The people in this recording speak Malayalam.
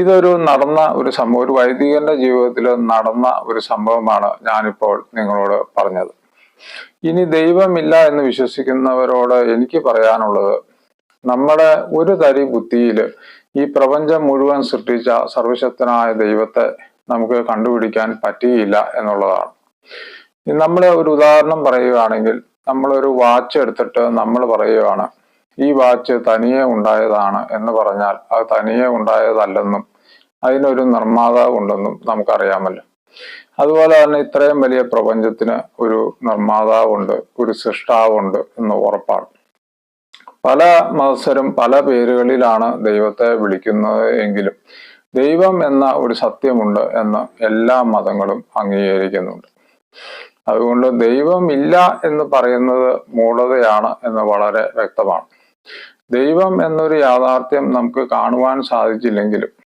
ഇതൊരു നടന്ന ഒരു സംഭവം ഒരു വൈദികന്റെ ജീവിതത്തിൽ നടന്ന ഒരു സംഭവമാണ് ഞാനിപ്പോൾ നിങ്ങളോട് പറഞ്ഞത്. ഇനി ദൈവമില്ല എന്ന് വിശ്വസിക്കുന്നവരോട് എനിക്ക് പറയാനുള്ളത് നമ്മുടെ ഒരു തരി ബുദ്ധിയിൽ ഈ പ്രപഞ്ചം മുഴുവൻ സൃഷ്ടിച്ച സർവശക്തനായ ദൈവത്തെ നമുക്ക് കണ്ടുപിടിക്കാൻ പറ്റിയില്ല എന്നുള്ളതാണ്. നമ്മൾ ഒരു ഉദാഹരണം പറയുകയാണെങ്കിൽ നമ്മളൊരു വാച്ച് എടുത്തിട്ട് നമ്മൾ പറയുകയാണ് ഈ വാച്ച് തനിയെ ഉണ്ടായതാണ് എന്ന് പറഞ്ഞാൽ അത് തനിയെ ഉണ്ടായതല്ലെന്നും അതിനൊരു നിർമ്മാതാവ് ഉണ്ടെന്നും നമുക്കറിയാമല്ലോ. അതുപോലെ തന്നെ ഇത്രയും വലിയ പ്രപഞ്ചത്തിന് ഒരു നിർമ്മാതാവുണ്ട് ഒരു സൃഷ്ടാവുണ്ട് എന്ന് ഉറപ്പാണ്. പല മത്സരം പല പേരുകളിലാണ് ദൈവത്തെ വിളിക്കുന്നത് എങ്കിലും ദൈവം എന്ന ഒരു സത്യമുണ്ട് എന്ന് എല്ലാ മതങ്ങളും അംഗീകരിക്കുന്നുണ്ട്. അതുകൊണ്ട് ദൈവം ഇല്ല എന്ന് പറയുന്നത് മൂഢതയാണ് എന്ന് വളരെ വ്യക്തമാണ്. ദൈവം എന്നൊരു യാഥാർത്ഥ്യം നമുക്ക് കാണുവാൻ സാധിച്ചില്ലെങ്കിലും